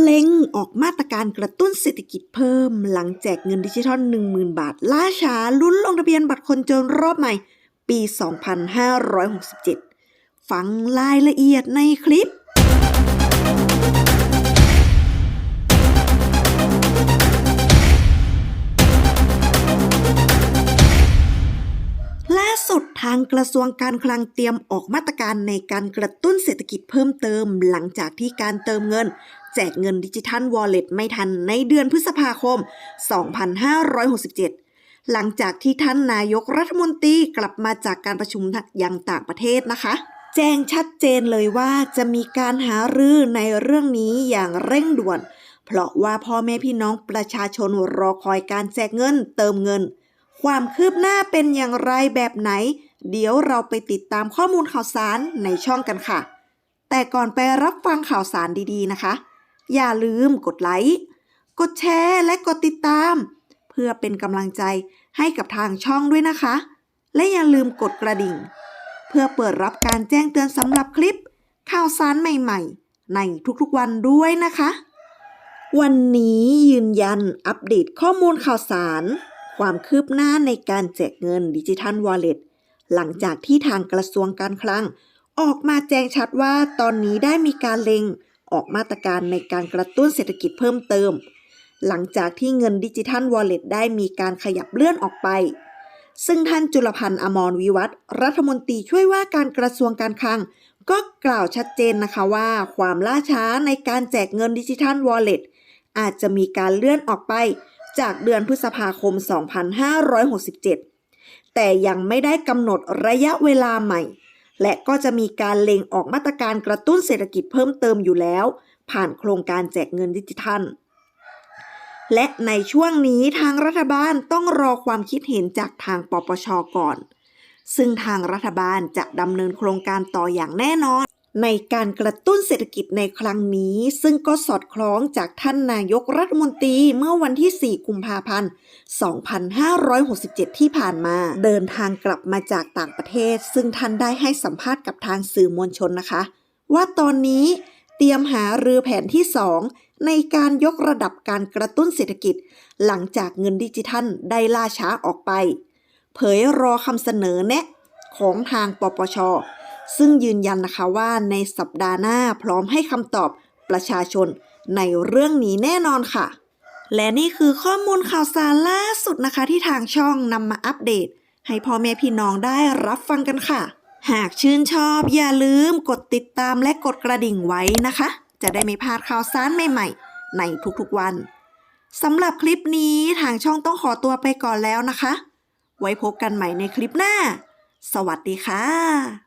เล็งออกมาตรการกระตุ้นเศรษฐกิจเพิ่ม หลังแจกเงินดิจิทัล 10,000 บาท ล่าช้าลุ้นลงทะเบียนบัตรคนจนรอบใหม่ ปี 2567 ฟังรายละเอียดในคลิปางกระทรวงการคลังเตรียมออกมาตรการในการกระตุ้นเศรษฐกิจเพิ่มเติม หลังจากที่การเติมเงิน แจกเงินดิจิทัลวอลเล็ตไม่ทันในเดือนพฤษภาคม 2567หลังจากที่ท่านนายกรัฐมนตรีกลับมาจากการประชุมยังต่างประเทศนะคะ แจ้งชัดเจนเลยว่าจะมีการหารือในเรื่องนี้อย่างเร่งด่วน เพราะว่าพ่อแม่พี่น้องประชาชนรอคอยการแจกเงินเติมเงิน ความคืบหน้าเป็นอย่างไรแบบไหน เดี๋ยวเราไปติดตามข้อมูลข่าวสารในช่องกันค่ะ แต่ก่อนไปรับฟังข่าวสารดีๆนะคะ อย่าลืมกดไลค์ กดแชร์ และกดติดตาม เพื่อเป็นกำลังใจให้กับทางช่องด้วยนะคะ และอย่าลืมกดกระดิ่ง เพื่อเปิดรับการแจ้งเตือนสำหรับคลิป ข่าวสารใหม่ๆ ในทุกๆวันด้วยนะคะ วันนี้ยืนยันอัปเดตข้อมูลข่าวสาร ความคืบหน้าในการแจกเงินดิจิทัลวอลเล็ต หลังจากที่ทางกระทรวงการคลัง ออกมาแจ้งชัดว่าตอนนี้ได้มีการเล็ง ออกมาตรการในการกระตุ้นเศรษฐกิจเพิ่มเติม หลังจากที่เงินดิจิทัลวอลเล็ตได้มีการขยับเลื่อนออกไป ซึ่งท่านจุลพันธ์อมรวิวัฒน์รัฐมนตรีช่วยว่าการกระทรวงการคลัง ก็กล่าวชัดเจนนะคะว่า ความล่าช้าในการแจกเงินดิจิทัลวอลเล็ตอาจจะมีการเลื่อนออกไปจากเดือนพฤษภาคม 2567 แต่ยังไม่ได้กำหนดระยะเวลาใหม่ และก็จะมีการเล็งออกมาตรการกระตุ้นเศรษฐกิจเพิ่มเติมอยู่แล้ว ผ่านโครงการแจกเงินดิจิทัล และในช่วงนี้ทางรัฐบาลต้องรอความคิดเห็นจากทางปปชก่อน ซึ่งทางรัฐบาลจะดำเนินโครงการต่ออย่างแน่นอน ในการกระตุ้นเศรษฐกิจในครั้งนี้ ซึ่งก็สอดคล้องจากท่านนายกรัฐมนตรีเมื่อวันที่ 4 กุมภาพันธ์ 2567 ที่ผ่านมา เดินทางกลับมาจากต่างประเทศ ซึ่งท่านได้ให้สัมภาษณ์กับทางสื่อมวลชนนะคะ ว่าตอนนี้เตรียมหาเรือแผนที่ 2 ในการยกระดับการกระตุ้นเศรษฐกิจ หลังจากเงินดิจิทัลได้ล่าช้าออกไป เผยรอคำเสนอแนะของทางปปช ซึ่งยืนยันนะคะว่าในสัปดาห์หน้าพร้อมให้คำตอบประชาชนในเรื่องนี้แน่นอนค่ะ และนี่คือข้อมูลข่าวสารล่าสุดนะคะ ที่ทางช่องนำมาอัปเดต ให้พ่อแม่พี่น้องได้รับฟังกันค่ะ หากชื่นชอบอย่าลืมกดติดตามและกดกระดิ่งไว้นะคะ จะได้ไม่พลาดข่าวสารใหม่ๆ ในทุกๆวันสำหรับคลิปนี้ทางช่องต้องขอตัวไปก่อนแล้วนะคะ ไว้พบกันใหม่ในคลิปหน้า สวัสดีค่ะ